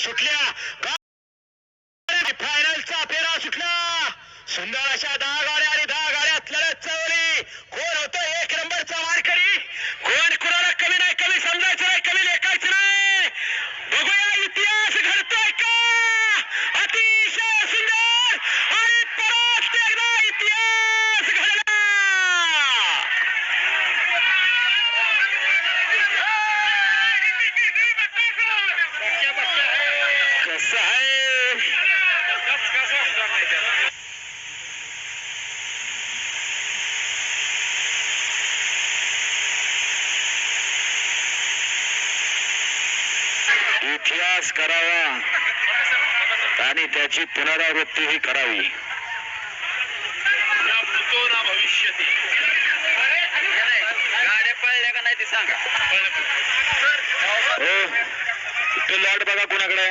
सुटल्या. फायनलचा फेरा सुटला. सुंदर अशा दहा गाड्या आणि कसं इतिहास करावा आणि त्याची पुनरावृत्तीही करावी. गाड्या पळल्या का नाही ते सांगा. हो तो लॉट बघा कुणाकडे.